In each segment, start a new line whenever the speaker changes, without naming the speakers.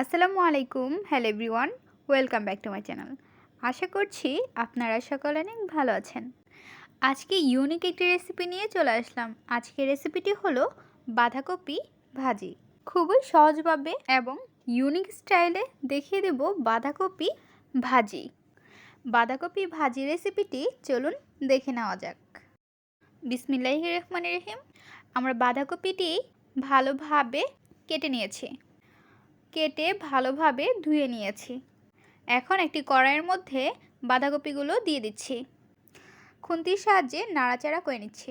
আসসালামু আলাইকুম, hello everyone, welcome back to my channel. আশা করছি আপনারা সকলে অনেক ভালো আছেন। আজকে ইউনিক একটি রেসিপি নিয়ে চলে আসলাম। আজকের রেসিপিটি হলো বাঁধাকপি ভাজি। খুবই সহজভাবে এবং ইউনিক স্টাইলে দেখিয়ে দেব বাঁধাকপি ভাজি। বাঁধাকপি ভাজি রেসিপিটি চলুন দেখে নেওয়া যাক। বিসমিল্লাহ রহমান রহিম। আমরা বাঁধাকপিটি ভালোভাবে কেটে নিয়েছি। কেটে ভালোভাবে ধুয়ে নিয়েছি। এখন একটি কড়াইয়ের মধ্যে বাঁধাকপিগুলো দিয়ে দিচ্ছি। খুন্তির সাহায্যে নাড়াচাড়া করে নিচ্ছি।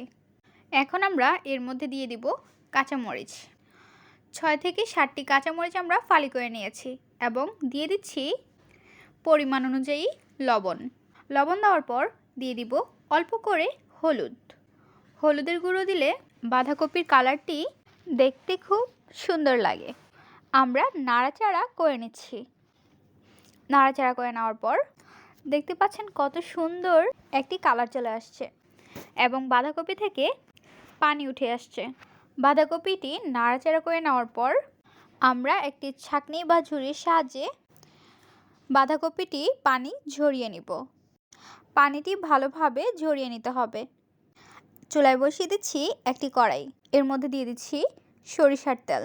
এখন আমরা এর মধ্যে দিয়ে দিব কাঁচামরিচ। ছয় থেকে ষাটটি কাঁচামরিচ আমরা ফালি করে নিয়েছি এবং দিয়ে দিচ্ছি পরিমাণ অনুযায়ী লবণ। লবণ দেওয়ার পর দিয়ে দিব অল্প করে হলুদ। হলুদের গুঁড়ো দিলে বাঁধাকপির কালারটি দেখতে খুব সুন্দর লাগে। আমরা নাড়াচাড়া করে নিচ্ছি। নাড়াচাড়া করে নেওয়ার পর দেখতে পাচ্ছেন কত সুন্দর একটি কালার চলে আসছে এবং বাঁধাকপি থেকে পানি উঠে আসছে। বাঁধাকপিটি নাড়াচাড়া করে নেওয়ার পর আমরা একটি ছাকনি বা ঝুড়ির সাহায্যে বাঁধাকপিটি পানি ঝরিয়ে নিব। পানিটি ভালোভাবে ঝরিয়ে নিতে হবে। চুলায় বসিয়ে দিচ্ছি একটি কড়াই। এর মধ্যে দিয়ে দিচ্ছি সরিষার তেল।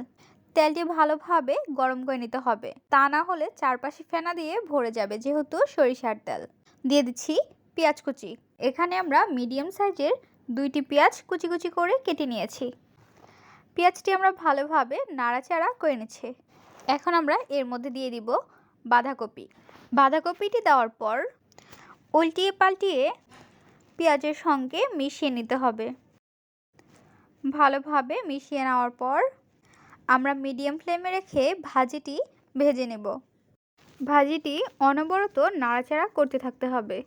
তেলটি ভালোভাবে গরম করে নিতে হবে। তা না হলে চারপাশে ফেনা দিয়ে ভরে যাবে যেহেতু সরিষার তেল। দিয়ে দিচ্ছি পেঁয়াজ কুচি। এখানে আমরা মিডিয়াম সাইজের দুইটি পেঁয়াজ কুচি কুচি করে কেটে নিয়েছি। পেঁয়াজটি আমরা ভালোভাবে নাড়াচাড়া করে নিচ্ছি। এখন আমরা এর মধ্যে দিয়ে দিব বাঁধাকপি। বাঁধাকপিটি দেওয়ার পর উল্টিয়ে পাল্টিয়ে পেঁয়াজের সঙ্গে মিশিয়ে নিতে হবে। ভালোভাবে মিশিয়ে নেওয়ার পর আমরা মিডিয়াম ফ্লেমে রেখে ভাজিটি ভেজে নেব। ভাজিটি অনবরত নাড়াচাড়া করতে থাকতে হবে।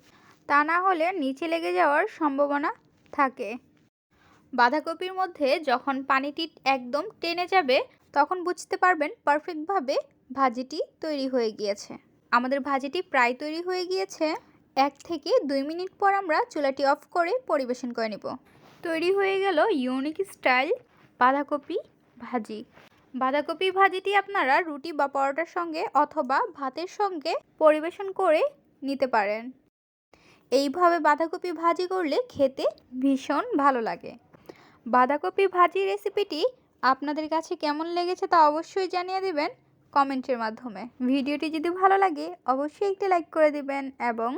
তা না হলে নিচে লেগে যাওয়ার সম্ভাবনা থাকে। বাঁধাকপির মধ্যে যখন পানিটি একদম টেনে যাবে, তখন বুঝতে পারবেন পারফেক্টভাবে ভাজিটি তৈরি হয়ে গিয়েছে। আমাদের ভাজিটি প্রায় তৈরি হয়ে গিয়েছে। এক থেকে দুই মিনিট পর আমরা চুলাটি অফ করে পরিবেশন করে নেব। তৈরি হয়ে গেল ইউনিক স্টাইল বাঁধাকপি ভাজি। বাঁধাকপি ভাজিটি আপনারা রুটি বা পরোটার সঙ্গে অথবা ভাতের সঙ্গে পরিবেশন করে নিতে পারেন। এইভাবে বাঁধাকপি ভাজি করলে খেতে ভীষণ ভালো লাগে। বাঁধাকপি ভাজি রেসিপিটি আপনাদের কাছে কেমন লেগেছে তা অবশ্যই জানিয়ে দেবেন কমেন্টের মাধ্যমে। ভিডিওটি যদি ভালো লাগে, অবশ্যই একটি লাইক করে দিবেন এবং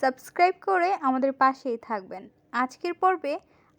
সাবস্ক্রাইব করে আমাদের পাশেই থাকবেন। আজকের পর্বে